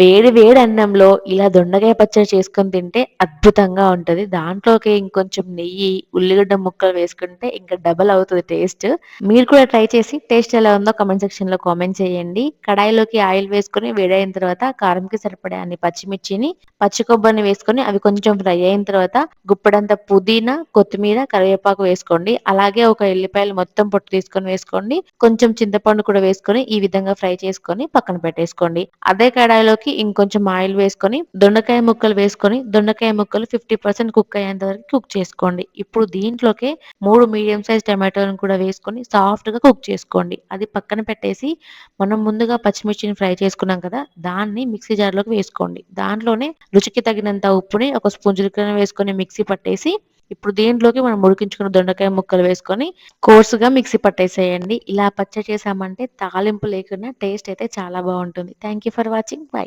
వేడి వేడి అన్నంలో ఇలా దొండకాయ పచ్చడి చేసుకొని తింటే అద్భుతంగా ఉంటుంది దాంట్లోకి ఇంకొంచెం నెయ్యి, ఉల్లిగడ్డ ముక్కలు వేసుకుంటే ఇంకా డబల్ అవుతుంది టేస్ట్. మీరు కూడా ట్రై చేసి టేస్ట్ ఎలా ఉందో కామెంట్ సెక్షన్‌లో కామెంట్ చేయండి. కడాయిలోకి ఆయిల్ వేసుకొని అయిన తర్వాత కారంకి సరిపడే అన్ని పచ్చిమిర్చిని, పచ్చి కొబ్బరిని వేసుకొని అవి కొంచెం ఫ్రై అయిన తర్వాత గుప్పడంత పుదీనా, కొత్తిమీర, కరివేపాకు వేసుకోండి. అలాగే ఒక ఎల్లిపాయలు మొత్తం పొట్టు తీసుకొని వేసుకోండి. కొంచెం చింతపండు కూడా వేసుకొని ఈ విధంగా ఫ్రై చేసుకొని పక్కన పెట్టేసుకోండి. అదే కడాయిలోకి ఇంకొంచెం ఆయిల్ వేసుకొని దొండకాయ ముక్కలు వేసుకొని దొండకాయ ముక్కలు 50% కుక్ అయ్యేంత వరకు కుక్ చేసుకోండి. ఇప్పుడు దీంట్లోకి మూడు మీడియం సైజ్ టమాటోలను కూడా వేసుకొని సాఫ్ట్‌గా కుక్ చేసుకోండి. అది పక్కన పెట్టేసి మనం ముందుగా పచ్చిమిర్చిని ఫ్రై చేసుకున్నాం కదా! దాన్ని మిక్సీ జార్‌లోకి వేసుకోండి. దాంట్లోనే రుచికి తగినంత ఉప్పుని ఒక స్పూన్ జీలకర్ర వేసుకొని మిక్సీ పట్టేసి ఇప్పుడు దీంట్లోకి మనం ఉడికించుకున్న దొండకాయ ముక్కలు వేసుకొని కోర్సుగా మిక్సీ పట్టేసేయండి. ఇలా పచ్చడి చేసామంటే తాలింపు లేకుండా టేస్ట్ అయితే చాలా బాగుంటుంది thank you for watching. Bye.